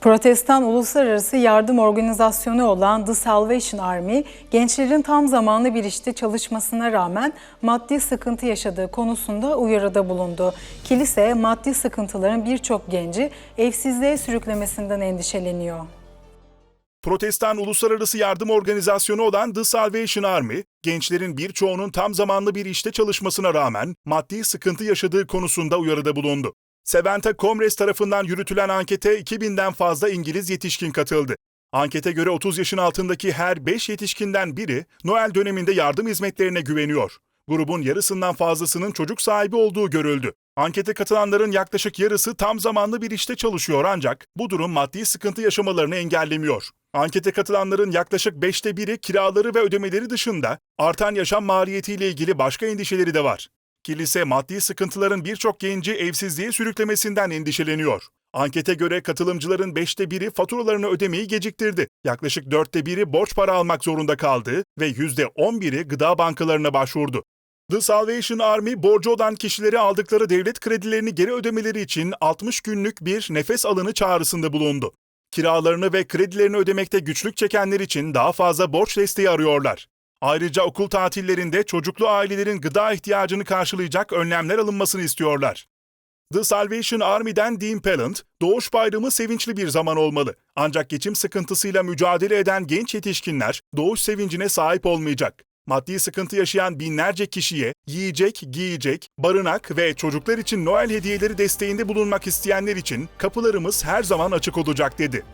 Protestan uluslararası yardım organizasyonu olan The Salvation Army, gençlerin tam zamanlı bir işte çalışmasına rağmen maddi sıkıntı yaşadığı konusunda uyarıda bulundu. Kilise, maddi sıkıntıların birçok genci evsizliğe sürüklemesinden endişeleniyor. Protestan uluslararası yardım organizasyonu olan The Salvation Army, gençlerin birçoğunun tam zamanlı bir işte çalışmasına rağmen maddi sıkıntı yaşadığı konusunda uyarıda bulundu. Seventa Comres tarafından yürütülen ankete 2000'den fazla İngiliz yetişkin katıldı. Ankete göre 30 yaşın altındaki her 5 yetişkinden biri Noel döneminde yardım hizmetlerine güveniyor. Grubun yarısından fazlasının çocuk sahibi olduğu görüldü. Ankete katılanların yaklaşık yarısı tam zamanlı bir işte çalışıyor ancak bu durum maddi sıkıntı yaşamalarını engellemiyor. Ankete katılanların yaklaşık beşte biri kiraları ve ödemeleri dışında artan yaşam maliyetiyle ilgili başka endişeleri de var. Kilise maddi sıkıntıların birçok genci evsizliğe sürüklemesinden endişeleniyor. Ankete göre katılımcıların beşte biri faturalarını ödemeyi geciktirdi. Yaklaşık dörtte biri borç para almak zorunda kaldı ve yüzde on biri gıda bankalarına başvurdu. The Salvation Army, borcu olan kişileri aldıkları devlet kredilerini geri ödemeleri için 60 günlük bir nefes alını çağrısında bulundu. Kiralarını ve kredilerini ödemekte güçlük çekenler için daha fazla borç desteği arıyorlar. Ayrıca okul tatillerinde çocuklu ailelerin gıda ihtiyacını karşılayacak önlemler alınmasını istiyorlar. The Salvation Army'den Dean Pellant, Doğuş Bayramı sevinçli bir zaman olmalı. Ancak geçim sıkıntısıyla mücadele eden genç yetişkinler doğuş sevincine sahip olmayacak. Maddi sıkıntı yaşayan binlerce kişiye yiyecek, giyecek, barınak ve çocuklar için Noel hediyeleri desteğinde bulunmak isteyenler için kapılarımız her zaman açık olacak dedi.